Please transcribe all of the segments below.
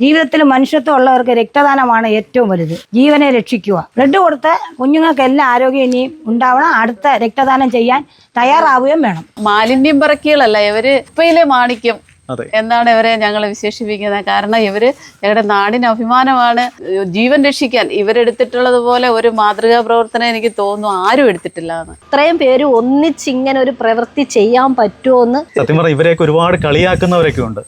ജീവിതത്തിൽ മനുഷ്യത്വം ഉള്ളവർക്ക് രക്തദാനമാണ് ഏറ്റവും വലുത്. ജീവനെ രക്ഷിക്കുക. ബ്ലഡ് കൊടുത്ത് കുഞ്ഞുങ്ങൾക്ക് എല്ലാ ആരോഗ്യം ഇനിയും ഉണ്ടാവണം. അടുത്ത രക്തദാനം ചെയ്യാൻ തയ്യാറാവുകയും വേണം. മാലിന്യം പറക്കികളല്ല ഇവർ ഇപ്പയിലെ മാണിക്യം. എന്നാണ് ഇവരെ ഞങ്ങൾ വിശേഷിപ്പിക്കുന്നത്. കാരണം ഇവർ ഞങ്ങളുടെ നാടിന് അഭിമാനമാണ്. ജീവൻ രക്ഷിക്കാൻ ഇവരെടുത്തിട്ടുള്ളത് പോലെ ഒരു മാതൃകാ പ്രവർത്തനം എനിക്ക് തോന്നുന്നു ആരും എടുത്തിട്ടില്ല എന്ന്. ഇത്രയും പേര് ഒന്നിച്ചിങ്ങനെ ഒരു പ്രവൃത്തി ചെയ്യാൻ പറ്റുമോ എന്ന് സത്യം പറഞ്ഞാൽ ഇവരെയൊക്കെ ഒരുപാട് കളിയാക്കുന്നവരൊക്കെ ഉണ്ട്.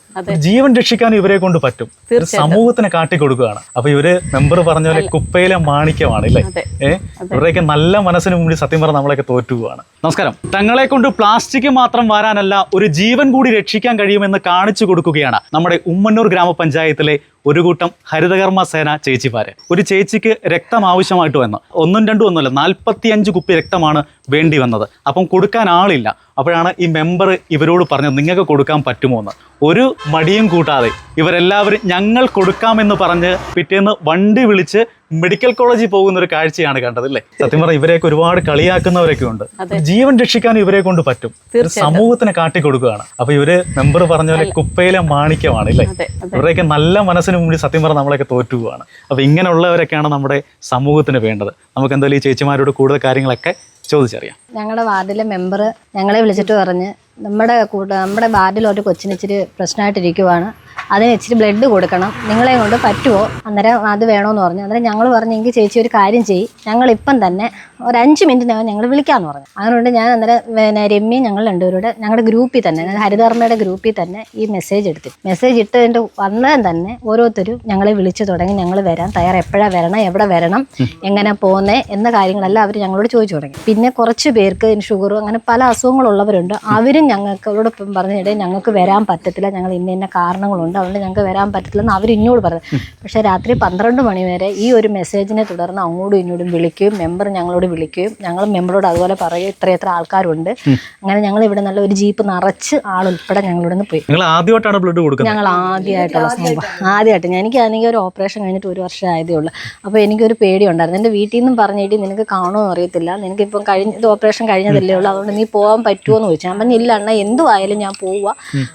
ജീവൻ രക്ഷിക്കാൻ ഇവരെ കൊണ്ട് പറ്റും. ഒരു സമൂഹത്തിന് കാട്ടിക്കൊടുക്കുകയാണ്. അപ്പൊ ഇവർ മെമ്പർ പറഞ്ഞ പോലെ കുപ്പയിലെ മാണിക്യമാണ് അല്ലേ? ഇവരെയൊക്കെ ഏഹ് ഇവരുടെയൊക്കെ നല്ല മനസ്സിന് മുമ്പിൽ സത്യം പറഞ്ഞ നമ്മളെയൊക്കെ തോറ്റുപോവാണ്. നമസ്കാരം. തങ്ങളെ കൊണ്ട് പ്ലാസ്റ്റിക് മാത്രം വരാനല്ല ഒരു ജീവൻ കൂടി രക്ഷിക്കാൻ കഴിയുമെന്ന് കാണിച്ചു കൊടുക്കുകയാണ് നമ്മുടെ ഉമ്മന്നൂർ ഗ്രാമപഞ്ചായത്തിലെ ഒരു കൂട്ടം ഹരിതകർമ്മ സേന ചേച്ചിമാര്. ഒരു ചേച്ചിക്ക് രക്തം ആവശ്യമായിട്ട് വന്നു. ഒന്നും രണ്ടും ഒന്നുമല്ല നാൽപ്പത്തിയഞ്ച് കുപ്പി രക്തമാണ് വേണ്ടി വന്നത്. അപ്പം കൊടുക്കാൻ ആളില്ല. അപ്പോഴാണ് ഈ മെമ്പർ ഇവരോട് പറഞ്ഞത് നിങ്ങൾക്ക് കൊടുക്കാൻ പറ്റുമോ എന്ന്. ഒരു മടിയും കൂട്ടാതെ ഇവരെല്ലാവരും ഞങ്ങൾ കൊടുക്കാമെന്ന് പറഞ്ഞ് പിറ്റേന്ന് വണ്ടി വിളിച്ച് മെഡിക്കൽ കോളേജിൽ പോകുന്ന ഒരു കാഴ്ചയാണ് കണ്ടത് അല്ലേ? സത്യം പറഞ്ഞാൽ ഇവരെയൊക്കെ ഒരുപാട് കളിയാക്കുന്നവരൊക്കെ ഉണ്ട്. ജീവൻ രക്ഷിക്കാൻ ഇവരെ കൊണ്ട് പറ്റും. സമൂഹത്തിന് കാട്ടിക്കൊടുക്കുകയാണ്. അപ്പൊ ഇവർ മെമ്പർ പറഞ്ഞ പോലെ കുപ്പയിലെ മാണിക്യമാണ് അല്ലേ? ഇവരെയൊക്കെ ഇവരുടെയൊക്കെ നല്ല മനസ്സിന് മുമ്പിൽ സത്യം പറഞ്ഞാൽ നമ്മളൊക്കെ തോറ്റുപോവാണ്. അപ്പോൾ ഇങ്ങനെയുള്ളവരൊക്കെയാണ് നമ്മുടെ സമൂഹത്തിന് വേണ്ടത്. നമുക്ക് എന്തായാലും ഈ ചേച്ചിമാരോട് കൂടുതൽ കാര്യങ്ങളൊക്കെ ചോദിച്ചറിയാം. ഞങ്ങളുടെ വാർഡിലെ മെമ്പർ ഞങ്ങളെ വിളിച്ചിട്ട് പറഞ്ഞ് നമ്മുടെ നമ്മുടെ വാർഡിൽ ഒരു കൊച്ചിന് ഇച്ചിരി പ്രശ്നമായിട്ടിരിക്കുവാണ്. അതിന് ഇച്ചിരി ബ്ലഡ് കൊടുക്കണം. നിങ്ങളെ കൊണ്ട് പറ്റുമോ അന്നേരം അത് വേണമെന്ന് പറഞ്ഞു. അന്നേരം ഞങ്ങൾ പറഞ്ഞു എങ്കിൽ ചേച്ചി ഒരു കാര്യം ചെയ്യും. ഞങ്ങൾ ഇപ്പം തന്നെ ഒരു അഞ്ച് മിനിറ്റിനകം ഞങ്ങൾ വിളിക്കാമെന്ന് പറഞ്ഞു. അതുകൊണ്ട് ഞാൻ അന്നേരം പിന്നെ രമ്യ ഞങ്ങൾ രണ്ടുപേരുടെ ഞങ്ങളുടെ ഗ്രൂപ്പിൽ തന്നെ ഹരിതർമ്മയുടെ ഗ്രൂപ്പിൽ തന്നെ ഈ മെസ്സേജ് എടുത്തു. മെസ്സേജ് ഇട്ടതിന്റെ വന്നതും തന്നെ ഓരോരുത്തരും ഞങ്ങളെ വിളിച്ചു തുടങ്ങി ഞങ്ങൾ വരാൻ തയ്യാർ എപ്പോഴാണ് വരണം എവിടെ വരണം എങ്ങനെ പോകുന്നേ എന്ന കാര്യങ്ങളെല്ലാം അവർ ഞങ്ങളോട് ചോദിച്ചു തുടങ്ങി. പിന്നെ കുറച്ച് പേർക്ക് ഷുഗറും അങ്ങനെ പല അസുഖങ്ങളുള്ളവരുണ്ട്. അവരും ഞങ്ങളോടൊപ്പം പറഞ്ഞിടയിൽ ഞങ്ങൾക്ക് വരാൻ പറ്റത്തില്ല. ഞങ്ങൾ ഇന്ന ഇന്ന കാരണങ്ങളുണ്ട്. അതുകൊണ്ട് ഞങ്ങൾക്ക് വരാൻ പറ്റത്തില്ലെന്ന് അവർ ഇന്നോട് പറഞ്ഞു. പക്ഷേ രാത്രി പന്ത്രണ്ട് മണി വരെ ഈ ഒരു മെസ്സേജിനെ തുടർന്ന് അങ്ങോട്ടും ഇങ്ങോട്ടും വിളിക്കുകയും മെമ്പർ ഞങ്ങളോട് വിളിക്കുകയും ഞങ്ങൾ മെമ്പറോട് അതുപോലെ പറയും ഇത്ര എത്ര ആൾക്കാരുണ്ട്. അങ്ങനെ ഞങ്ങൾ ഇവിടെ നല്ല ഒരു ജീപ്പ് നിറച്ച് ആളുൾപ്പെടെ ഞങ്ങളിവിടെ നിന്ന് പോയി. നിങ്ങൾ ആദ്യമായിട്ടാണ് ബ്ലഡ് കൊടുക്കുന്നത്? ഞങ്ങൾ ആദ്യമായിട്ടുള്ള സംഭവം. ആദ്യമായിട്ട്. എനിക്ക് എനിക്കാണെങ്കിൽ ഒരു ഓപ്പറേഷൻ കഴിഞ്ഞിട്ട് ഒരു വർഷം ആയതേ ഉള്ളൂ. അപ്പോൾ എനിക്കൊരു പേടിയുണ്ടായിരുന്നു. എന്റെ വീട്ടിൽ നിന്നും പറഞ്ഞിട്ട് നിനക്ക് കാണുമോ അറിയത്തില്ല. നിനക്കിപ്പം കഴിഞ്ഞ ഇത് ഓപ്പറേഷൻ കഴിഞ്ഞതല്ലേ ഉള്ളൂ. അതുകൊണ്ട് നീ പോകാൻ പറ്റുമോ എന്ന് ചോദിച്ചു. ഞാൻ പറഞ്ഞില്ല അണ്ണ എന്തുവായാലും ഞാൻ പോവുക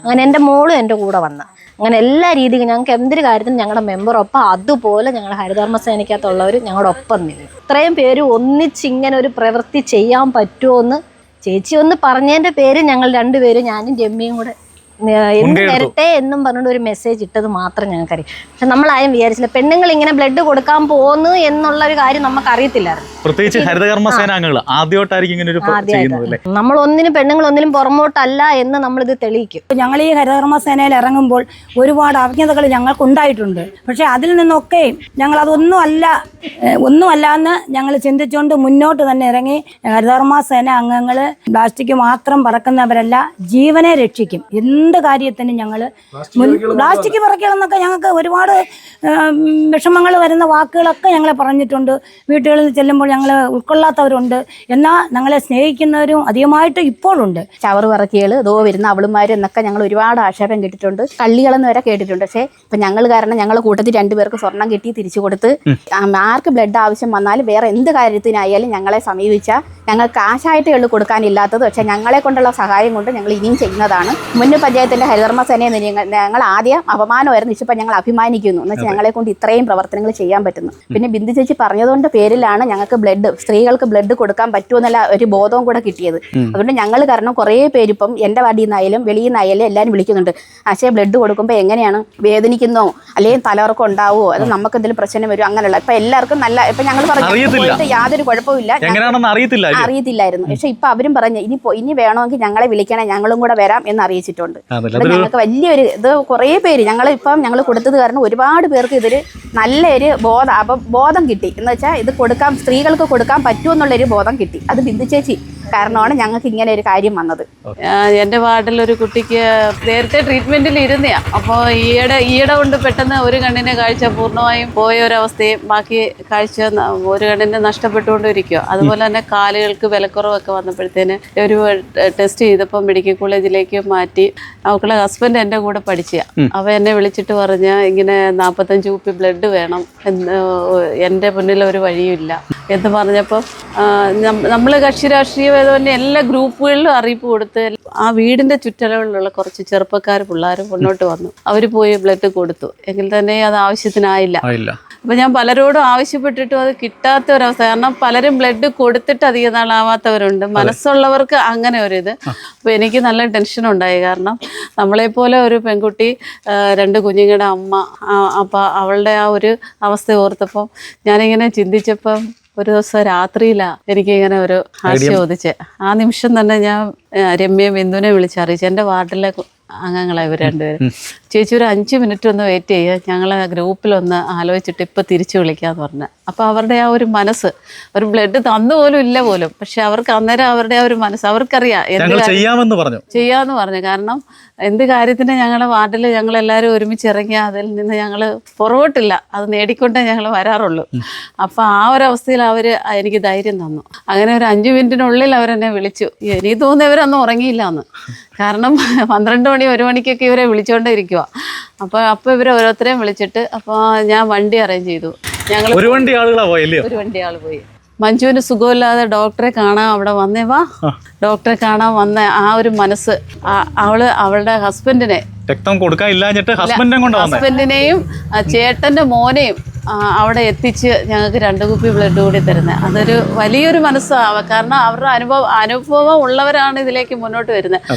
അങ്ങനെ എന്റെ മോളും എന്റെ കൂടെ വന്ന. അങ്ങനെ എല്ലാ രീതിയിലും ഞങ്ങൾക്ക് എന്തൊരു കാര്യത്തിനും ഞങ്ങളുടെ മെമ്പർ ഒപ്പം അതുപോലെ ഞങ്ങളുടെ ഹരിതകർമ്മ സേനയ്ക്കകത്തുള്ളവർ ഞങ്ങളുടെ ഒപ്പം നിന്നു. ഇത്രയും പേര് ഒന്നിച്ചിങ്ങനെ ഒരു പ്രവൃത്തി ചെയ്യാൻ പറ്റുമോ എന്ന് ചേച്ചി ഒന്ന് പറഞ്ഞതിന്റെ പേര് ഞങ്ങൾ രണ്ടുപേരും ഞാനും രമ്യയും കൂടെ എന്ന് നേരത്തെ വരട്ടെ എന്നും പറഞ്ഞുകൊണ്ട് ഒരു മെസ്സേജ് ഇട്ടത് മാത്രം ഞങ്ങൾക്കറിയാം. പക്ഷെ നമ്മളാരും വിചാരിച്ചില്ല. പെണ്ണുങ്ങൾ ഇങ്ങനെ ബ്ലഡ് കൊടുക്കാൻ പോകുന്നു എന്നുള്ള ഒരു കാര്യം നമുക്ക് അറിയത്തില്ലായിരുന്നു പ്രത്യേകിച്ച് ഹരിതകർമ്മ സേനാംഗങ്ങൾ ആദ്യമായിട്ടായിരിക്കും ഇങ്ങനെ ഒരു നമ്മൾ ഒന്നിനും പെണ്ണുങ്ങൾ ഒന്നിനും പുറമോട്ടല്ല എന്ന് നമ്മൾ ഇത് തെളിയിക്കും. ഞങ്ങൾ ഈ ഹരിതകർമ്മ സേനയിൽ ഇറങ്ങുമ്പോൾ ഒരുപാട് അവജ്ഞതകൾ ഞങ്ങൾക്ക് ഉണ്ടായിട്ടുണ്ട് പക്ഷെ അതിൽ നിന്നൊക്കെ ഞങ്ങൾ അതൊന്നും അല്ല ഒന്നും ഒന്നുമല്ല എന്ന് ഞങ്ങൾ ചിന്തിച്ചുകൊണ്ട് മുന്നോട്ട് തന്നെ ഇറങ്ങി ഹരിതകർമ്മ സേന അംഗങ്ങൾ പ്ലാസ്റ്റിക് മാത്രം പറക്കുന്നവരല്ല ജീവനെ രക്ഷിക്കും. എന്ത് കാര്യത്തിനും ഞങ്ങൾ പ്ലാസ്റ്റിക് പറക്കണമെന്നൊക്കെ ഞങ്ങൾക്ക് ഒരുപാട് വിഷമങ്ങൾ വരുന്ന വാക്കുകളൊക്കെ ഞങ്ങളെ പറഞ്ഞിട്ടുണ്ട്. വീട്ടുകളിൽ ചെല്ലുമ്പോൾ ഞങ്ങൾ ഉൾക്കൊള്ളാത്തവരുണ്ട്. എന്നാൽ ഞങ്ങളെ സ്നേഹിക്കുന്നവരും അധികമായിട്ട് ഇപ്പോഴുണ്ട്. ചവർ പറക്കികൾ ഇതോ വരുന്ന അവളുമാർ എന്നൊക്കെ ഞങ്ങൾ ഒരുപാട് ആക്ഷേപം കേട്ടിട്ടുണ്ട്. കള്ളികളെന്ന് വരെ കേട്ടിട്ടുണ്ട്. പക്ഷേ ഇപ്പം ഞങ്ങൾ കാരണം ഞങ്ങൾ കൂട്ടത്തിൽ രണ്ടുപേർക്ക് സ്വർണം കിട്ടി തിരിച്ചു കൊടുത്ത് ആർക്ക് ബ്ലഡ് ആവശ്യം വന്നാലും വേറെ എന്ത് കാര്യത്തിനായാലും ഞങ്ങളെ സമീപിച്ചാൽ ഞങ്ങൾ കാശായിട്ടേ ഉള്ളൂ കൊടുക്കാനില്ലാത്തത്. പക്ഷേ ഞങ്ങളെ കൊണ്ടുള്ള സഹായം കൊണ്ട് ഞങ്ങൾ ഇനിയും ചെയ്യുന്നതാണ്. മുൻ പഞ്ചായത്തിന്റെ ഹരിധർമ്മ സേനയെ ഞങ്ങൾ ഞങ്ങൾ ആദ്യം അപമാനമായിരുന്നു. ഇപ്പം ഞങ്ങൾ അഭിമാനിക്കുന്നു. എന്ന് വെച്ചാൽ ഞങ്ങളെ കൊണ്ട് ഇത്രയും പ്രവർത്തനങ്ങൾ ചെയ്യാൻ പറ്റുന്നു. പിന്നെ ബിന്ദു ചേച്ചി പറഞ്ഞതുകൊണ്ട് പേരിലാണ് ഞങ്ങൾക്ക് ബ്ലഡ് സ്ത്രീകൾക്ക് ബ്ലഡ് കൊടുക്കാൻ പറ്റുമെന്നുള്ള ഒരു ബോധവും കൂടെ കിട്ടിയത്. അതുകൊണ്ട് ഞങ്ങൾ കാരണം കുറേ പേരിപ്പം എന്റെ വാർഡിൽ നിന്നായാലും വെളിയിൽ നിന്നായാലും എല്ലാവരും വിളിക്കുന്നുണ്ട്. പക്ഷേ ബ്ലഡ് കൊടുക്കുമ്പോൾ എങ്ങനെയാണ്? വേദനിക്കുന്നോ? അല്ലെങ്കിൽ തലവർക്കം ഉണ്ടാവുമോ അത് നമുക്ക് എന്തെങ്കിലും പ്രശ്നം വരും? അങ്ങനെയുള്ള ഇപ്പം എല്ലാവർക്കും നല്ല ഇപ്പം ഞങ്ങൾ പറഞ്ഞു യാതൊരു കുഴപ്പമില്ല? അറിയത്തില്ലായിരുന്നു. പക്ഷെ ഇപ്പൊ അവരും പറഞ്ഞു ഇനി ഇനി വേണമെങ്കിൽ ഞങ്ങളെ വിളിക്കണേ ഞങ്ങളും കൂടെ വരാം എന്ന് അറിയിച്ചിട്ടുണ്ട് ഞങ്ങൾക്ക് വലിയൊരു ഇത് കുറേ പേര് ഞങ്ങൾ ഇപ്പം ഞങ്ങൾ കൊടുത്തത് കാരണം ഒരുപാട് പേർക്ക് ഇതൊരു നല്ലൊരു ബോധം അപ്പം ബോധം കിട്ടി. എന്ന് വെച്ചാൽ ഇത് കൊടുക്കാൻ സ്ത്രീകൾക്ക് കൊടുക്കാൻ പറ്റുമെന്നുള്ളൊരു ബോധം കിട്ടി. അത് ബിന്ദു ചേച്ചി കാരണമാണ് ഞങ്ങൾക്ക് ഇങ്ങനെ ഒരു കാര്യം വന്നത്. എന്റെ വാർഡിൽ ഒരു കുട്ടിക്ക് നേരത്തെ ട്രീറ്റ്മെന്റിൽ ഇരുന്നയാ. അപ്പോൾ ഈയിടെ ഈയിടെ കൊണ്ട് പെട്ടെന്ന് ഒരു കണ്ണിനെ കാഴ്ച പൂർണമായും പോയ ഒരവസ്ഥയും ബാക്കി കാഴ്ച ഒരു കണ്ണിനെ നഷ്ടപ്പെട്ടുകൊണ്ടിരിക്കുക. അതുപോലെ തന്നെ കാലുകൾക്ക് വിലക്കുറവൊക്കെ വന്നപ്പോഴത്തേന് ഒരു ടെസ്റ്റ് ചെയ്തപ്പോൾ മെഡിക്കൽ കോളേജിലേക്ക് മാറ്റി അവക്കുള്ള ഹസ്ബൻഡ് എന്റെ കൂടെ പഠിച്ച. അവ എന്നെ വിളിച്ചിട്ട് പറഞ്ഞ ഇങ്ങനെ നാൽപ്പത്തഞ്ച് കുപ്പി ബ്ലഡ് വേണം. എന്ന് എന്റെ മുന്നിൽ ഒരു വഴിയുമില്ല. എന്ന് പറഞ്ഞപ്പോൾ നമ്മൾ കക്ഷി രാഷ്ട്രീയ ഭേദമന്യേ എല്ലാ ഗ്രൂപ്പുകളിലും അറിയിപ്പ് കൊടുത്ത് ആ വീടിന്റെ ചുറ്റളവിലുള്ള കുറച്ച് ചെറുപ്പക്കാർ പിള്ളേർ മുന്നോട്ട് വന്നു. അവർ പോയി ബ്ലഡ് കൊടുത്തു. എങ്കിൽ തന്നെ അത് ആവശ്യത്തിനായില്ല. ആയില്ല അപ്പം ഞാൻ പലരോടും ആവശ്യപ്പെട്ടിട്ടും അത് കിട്ടാത്ത ഒരവസ്ഥ കാരണം പലരും ബ്ലഡ് കൊടുത്തിട്ട് അധികം നാളാവാത്തവരുണ്ട് മനസ്സുള്ളവർക്ക് അങ്ങനെ ഒരിത്. അപ്പോൾ എനിക്ക് നല്ല ടെൻഷൻ ഉണ്ടായി. കാരണം നമ്മളെപ്പോലെ ഒരു പെൺകുട്ടി രണ്ട് കുഞ്ഞുങ്ങളുടെ അമ്മ അപ്പം അവളുടെ ആ ഒരു അവസ്ഥ ഓർത്തപ്പം ഞാനിങ്ങനെ ചിന്തിച്ചപ്പം ഒരു ദിവസം രാത്രിയിലാണ് എനിക്കിങ്ങനെ ഒരു ആശയം ഉദിച്ചേ ആ നിമിഷം തന്നെ ഞാൻ രമ്യ ബിന്ദുവിനെ വിളിച്ചറിയിച്ചു. എന്റെ വാർഡിലെ അംഗങ്ങളായി അംഗങ്ങളെ ഇവർ രണ്ടുപേരും. ചേച്ചി ഒരു അഞ്ച് മിനിറ്റ് ഒന്ന് വെയിറ്റ് ചെയ്യുക. ഞങ്ങൾ ഗ്രൂപ്പിലൊന്ന് ആലോചിച്ചിട്ട് ഇപ്പോൾ തിരിച്ചു വിളിക്കാമെന്ന് പറഞ്ഞു. അപ്പോൾ അവരുടെ ആ ഒരു മനസ്സ് ഒരു ബ്ലഡ് തന്നു പോലും ഇല്ല പോലും. പക്ഷെ അവർക്ക് അന്നേരം അവരുടെ ആ ഒരു മനസ്സ് അവർക്കറിയാം എന്ത് ചെയ്യാമെന്ന് പറഞ്ഞു. ചെയ്യാന്ന് പറഞ്ഞു. കാരണം എന്ത് കാര്യത്തിന് ഞങ്ങളുടെ വാർഡിൽ ഞങ്ങൾ എല്ലാവരും ഒരുമിച്ച് ഇറങ്ങി അതിൽ നിന്ന് ഞങ്ങൾ പുറകോട്ടില്ല. അത് നേടിക്കൊണ്ടേ ഞങ്ങൾ വരാറുള്ളൂ. അപ്പോൾ ആ ഒരു അവസ്ഥയിൽ അവർ എനിക്ക് ധൈര്യം തന്നു. അങ്ങനെ ഒരു അഞ്ച് മിനിറ്റിനുള്ളിൽ അവരെന്നെ വിളിച്ചു. എനിക്ക് തോന്നുന്നു ഇവരൊന്നും ഉറങ്ങിയില്ല എന്ന് കാരണം പന്ത്രണ്ട് മണി ഒരു മണിക്കൊക്കെ ഇവരെ വിളിച്ചുകൊണ്ടേ ഇരിക്കുക അപ്പോൾ അപ്പോൾ ഇവർ ഓരോരുത്തരെയും വിളിച്ചിട്ട് അപ്പോൾ ഞാൻ വണ്ടി അറേഞ്ച് ചെയ്തു. ഞങ്ങൾ ഒരു വണ്ടി ആളുകളാ പോയല്ലേ ഒരു വണ്ടി ആൾ പോയി. മഞ്ജുവിന് സുഖമില്ലാതെ ഡോക്ടറെ കാണാൻ അവിടെ വന്നേ വാ. ഡോക്ടറെ കാണാൻ വന്ന ആ ഒരു മനസ്സ് അവൾ അവളുടെ ഹസ്ബൻഡിനെ രക്തം വന്നേ? ഹസ്ബൻഡിനെയും ചേട്ടന്റെ മോനെയും അവിടെ എത്തിച്ച് ഞങ്ങൾക്ക് രണ്ട് കുപ്പി ബ്ലഡ് കൂടി തരുന്നത് അതൊരു വലിയൊരു മനസ്സാണ് കാരണം അവരുടെ അനുഭവം അനുഭവം ഉള്ളവരാണ് ഇതിലേക്ക് മുന്നോട്ട് വരുന്നത്